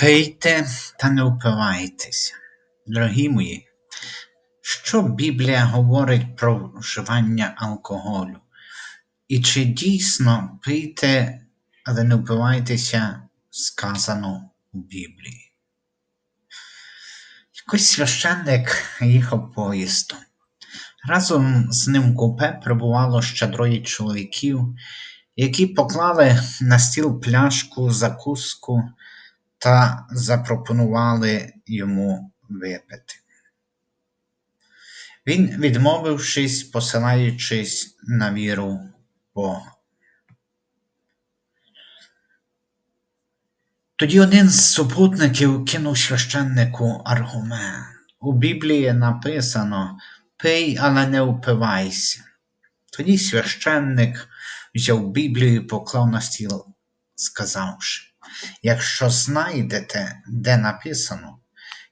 Пийте та не впивайтеся. Дорогі мої, що Біблія говорить про вживання алкоголю? І чи дійсно пийте, але не впивайтеся, сказано у Біблії? Якось священник їхав поїздом. Разом з ним в купе прибувало ще троє чоловіків, які поклали на стіл пляшку, закуску та запропонували йому випити. Він, відмовившись, посилаючись на віру Бога. Тоді один з супутників кинув священнику аргумент. У Біблії написано Пий, але не впивайся. Тоді священник взяв Біблію і поклав на стіл, сказавши Якщо знайдете, де написано,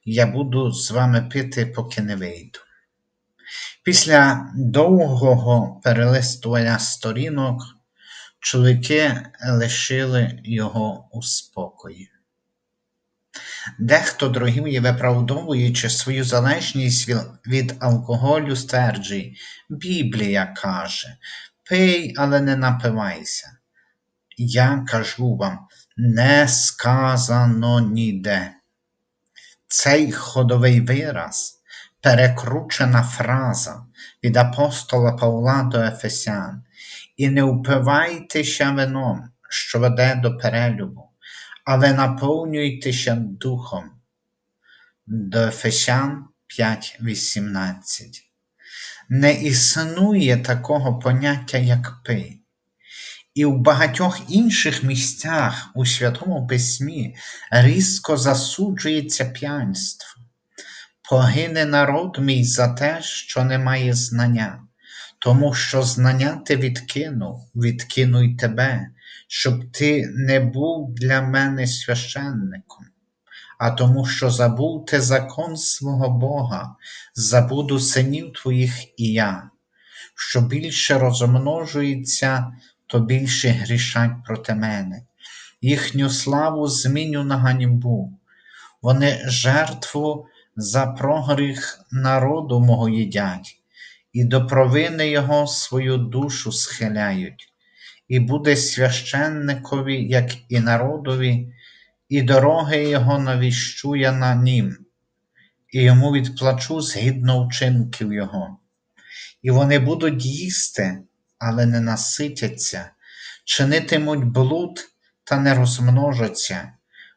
я буду з вами пити, поки не вийду. Після довгого перелистування сторінок чоловіки лишили його у спокої. Дехто, мої, виправдовуючи свою залежність від алкоголю, стверджує, Біблія каже, пий, але не напивайся. Я кажу вам, не сказано ніде. Цей ходовий вираз, перекручена фраза від апостола Павла до Ефесян, і не впивайтеся вином, що веде до перелюбу, але наповнюйтеся духом. До Ефесян 5.18. Не існує такого поняття, як пий. І в багатьох інших місцях у Святому Письмі різко засуджується п'янство. Погине народ мій за те, що не має знання, тому що знання ти відкинув, відкину й тебе, щоб ти не був для мене священником, а тому, що забув ти закон свого Бога, забуду синів твоїх і я, що більше розмножується то більше грішать проти мене. Їхню славу зміню на ганьбу. Вони жертву за прогріх народу мого їдять, і до провини Його свою душу схиляють, і буде священникові, як і народові, і дороги Його навіщу я на нім, і йому відплачу згідно вчинків Його. І вони будуть їсти але не наситяться, чинитимуть блуд та не розмножаться,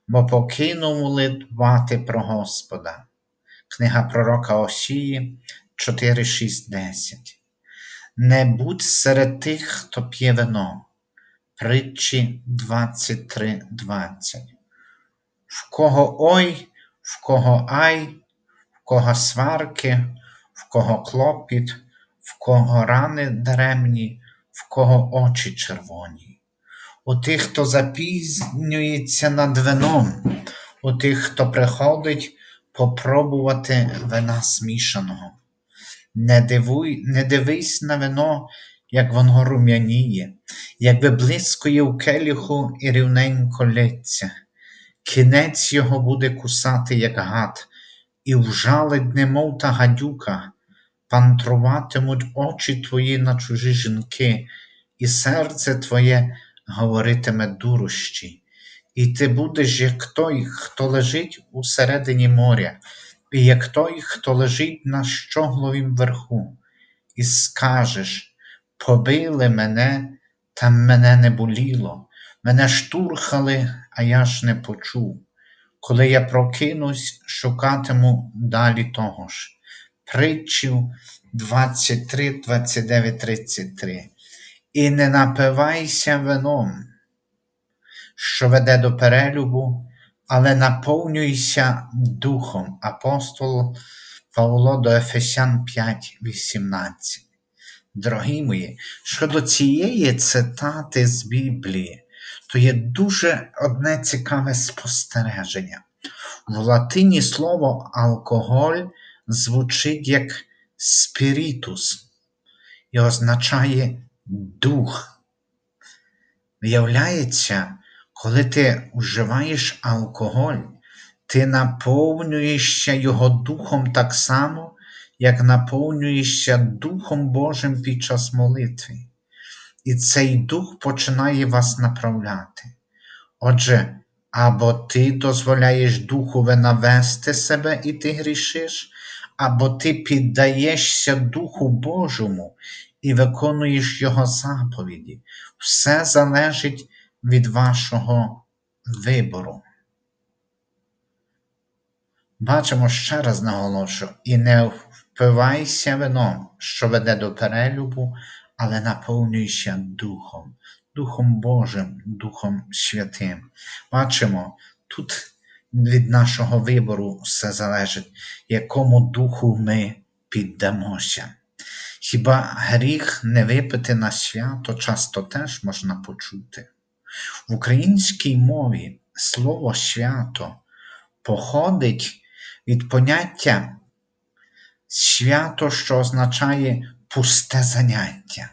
бо покинули дбати про Господа. Книга пророка Осії 4, 6, 10. Не будь серед тих, хто п'є вино. Притчі 23, 20. В кого ой, в кого ай, в кого сварки, в кого клопіт, в кого рани даремні, в кого очі червоні, у тих, хто запізнюється над вином, у тих, хто приходить попробувати вина смішаного. Не дивуй, не дивись на вино, як воно рум'яніє, як виблискує в келюху і рівненько лється. Кінець його буде кусати, як гад, і вжалить, немов та гадюка, пантруватимуть очі твої на чужі жінки, і серце твоє говоритиме дурощі, і ти будеш, як той, хто лежить у середині моря, і як той, хто лежить на щогловім верху, і скажеш побили мене, та мене не боліло, мене штурхали, а я ж не почув. Коли я прокинусь, шукатиму далі того ж притчів 23, 29, 33. І не напивайся вином, що веде до перелюбу, але наповнюйся Духом. Апостол Павло до Ефесян 5, 18. Дорогі мої, щодо цієї цитати з Біблії, то є дуже одне цікаве спостереження. В латині слово алкоголь звучить як спірітус і означає дух. Виявляється, коли ти вживаєш алкоголь, ти наповнюєшся Його Духом так само, як наповнюєшся Духом Божим під час молитви. І цей дух починає вас направляти. Отже, або ти дозволяєш Духові навести себе і ти грішиш, або ти піддаєшся Духу Божому і виконуєш Його заповіді. Все залежить від вашого вибору. Бачимо ще раз наголошую, і не впивайся вином, що веде до перелюбу, але наповнюйся Духом, Духом Божим, Духом Святим. Бачимо, тут від нашого вибору все залежить, якому духу ми піддамося. Хіба гріх не випити на свято часто теж можна почути? В українській мові слово свято походить від поняття свято, що означає пусте заняття.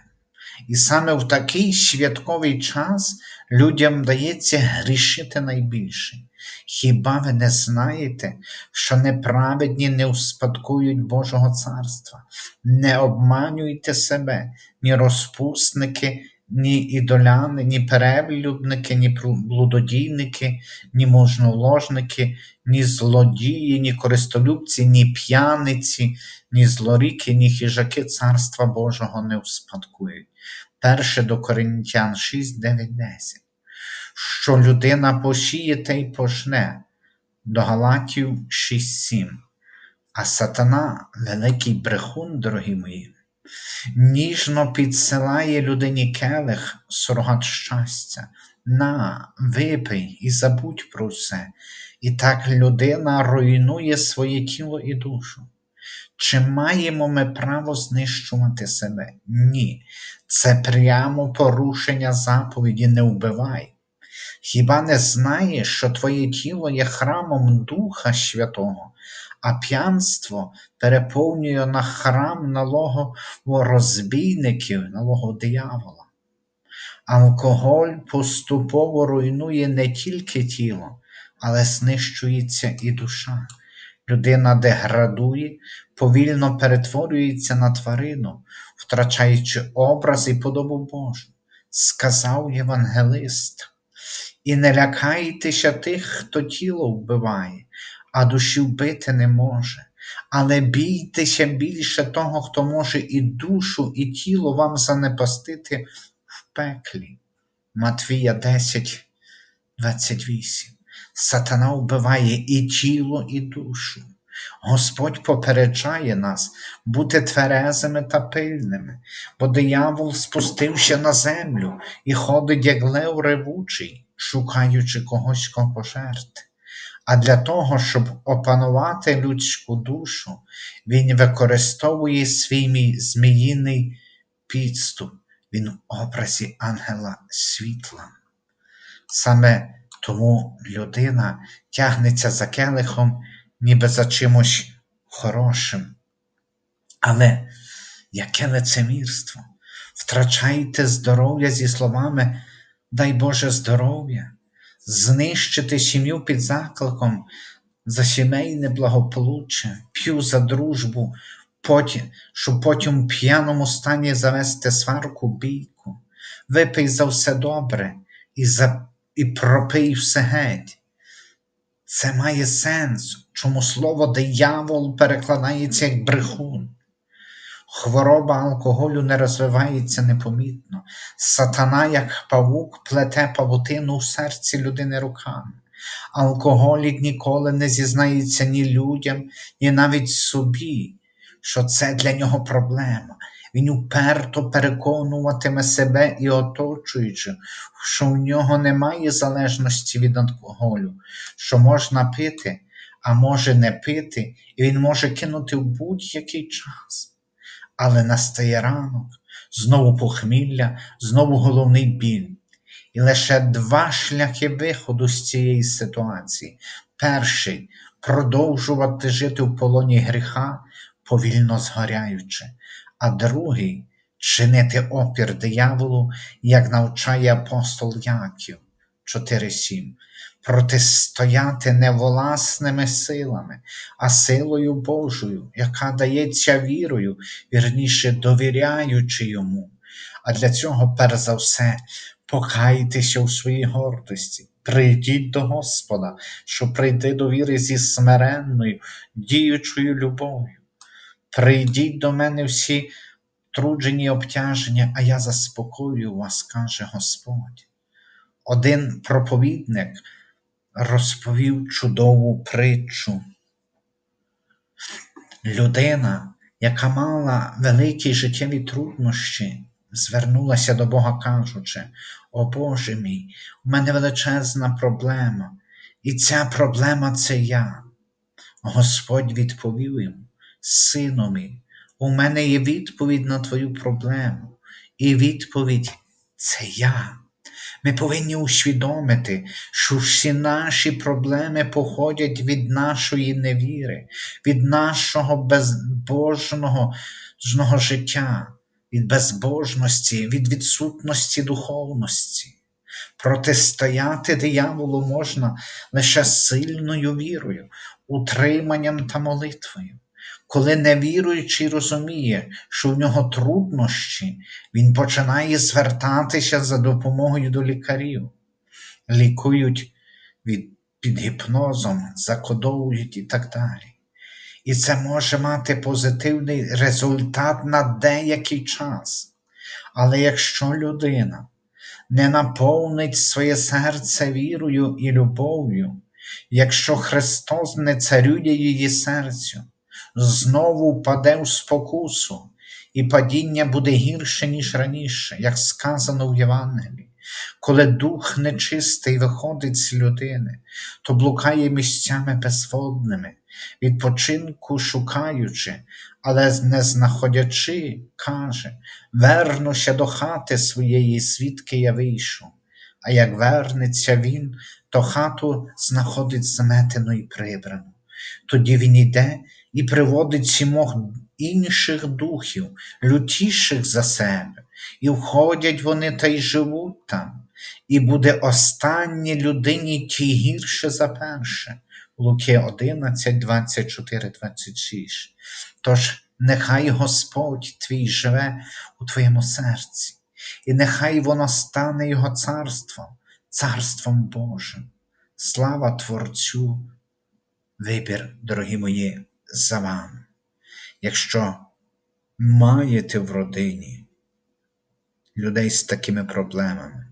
І саме в такий святковий час людям дається грішити найбільше. Хіба ви не знаєте, що неправедні не успадкують Божого царства? Не обманюйте себе, ні розпусники, ні ідоляни, ні перелюбники, ні блудодійники, ні можноложники, ні злодії, ні користолюбці, ні п'яниці, ні злоріки, ні хижаки Царства Божого не успадкують. Перше до Коринтян 6, 9, 10. Що людина посіє, те й пожне, до Галатів 6, 7. А сатана, великий брехун, дорогі мої, ніжно підсилає людині келих сурогат щастя. На, випий і забудь про все. І так людина руйнує своє тіло і душу. Чи маємо ми право знищувати себе? Ні. Це прямо порушення заповіді не вбивай. Хіба не знаєш, що твоє тіло є храмом Духа Святого, а п'янство переповнює на храм налого розбійників, налого диявола? Алкоголь поступово руйнує не тільки тіло, але знищується і душа. Людина деградує, повільно перетворюється на тварину, втрачаючи образ і подобу Божу, сказав євангелист. І не лякайтеся тих, хто тіло вбиває, а душі вбити не може. Але бійтеся більше того, хто може і душу, і тіло вам занепастити в пеклі. Матвія 10, 28 Сатана вбиває і тіло, і душу. Господь попереджає нас бути тверезими та пильними, бо диявол спустився на землю і ходить, як лев ревучий, шукаючи когось кого пожерти. А для того, щоб опанувати людську душу, він використовує свій зміїний підступ, він в образі ангела світла. Саме тому людина тягнеться за келихом, ніби за чимось хорошим. Але яке лицемірство? Втрачайте здоров'я зі словами дай Боже здоров'я, знищити сім'ю під закликом за сімейне благополуччя, п'ю за дружбу, потім, щоб потім в п'яному стані завести сварку бійку, випий за все добре і за і пропий все геть. Це має сенс, чому слово диявол перекладається як брехун. Хвороба алкоголю не розвивається непомітно. Сатана, як павук, плете павутину в серці людини руками. Алкоголік ніколи не зізнається ні людям, ні навіть собі, що це для нього проблема. Він уперто переконуватиме себе і оточуючих, що в нього немає залежності від алкоголю, що можна пити, а може не пити, і він може кинути в будь-який час. Але настає ранок, знову похмілля, знову головний біль. І лише два шляхи виходу з цієї ситуації. Перший продовжувати жити в полоні гріха, повільно згоряючи, а другий чинити опір дияволу, як навчає апостол Яків 4.7. протистояти не власними силами, а силою Божою, яка дається вірою, вірніше довіряючи йому. А для цього, перш за все, покайтеся у своїй гордості, прийдіть до Господа, щоб прийти до віри зі смиренною, діючою любов'ю. Прийдіть до мене всі труджені обтяження, а я заспокою вас, каже Господь. Один проповідник розповів чудову притчу. Людина, яка мала великі життєві труднощі, звернулася до Бога, кажучи: О Боже мій, у мене величезна проблема, і ця проблема це я. Господь відповів йому, Сину мій, у мене є відповідь на твою проблему, і відповідь це я. Ми повинні усвідомити, що всі наші проблеми походять від нашої невіри, від нашого безбожного життя, від безбожності, від відсутності духовності. Протистояти дияволу можна лише сильною вірою, утриманням та молитвою. Коли невіруючий розуміє, що в нього труднощі, він починає звертатися за допомогою до лікарів, лікують від, під гіпнозом, закодовують і так далі. І це може мати позитивний результат на деякий час. Але якщо людина не наповнить своє серце вірою і любов'ю, якщо Христос не царює її серцю, знову впаде в спокусу, і падіння буде гірше, ніж раніше, як сказано в Євангелії. Коли дух нечистий виходить з людини, то блукає місцями безводними, відпочинку шукаючи, але не знаходячи, каже вернуся до хати своєї, звідки я вийшов. А як вернеться він, то хату знаходить заметену і прибрану. Тоді він іде і приводить сімох інших духів, лютіших за себе, і входять вони та й живуть там, і буде останнє людині ті гірше за перше. Луки 11, 24, 26. Тож нехай Господь твій живе у твоєму серці, і нехай воно стане Його царством, царством Божим. Слава Творцю, вибір, дорогі мої, за вами. Якщо маєте в родині людей з такими проблемами,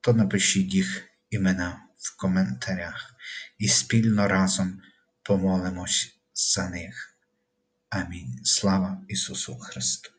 то напишіть їх імена в коментарях і спільно разом помолимось за них. Амінь. Слава Ісусу Христу!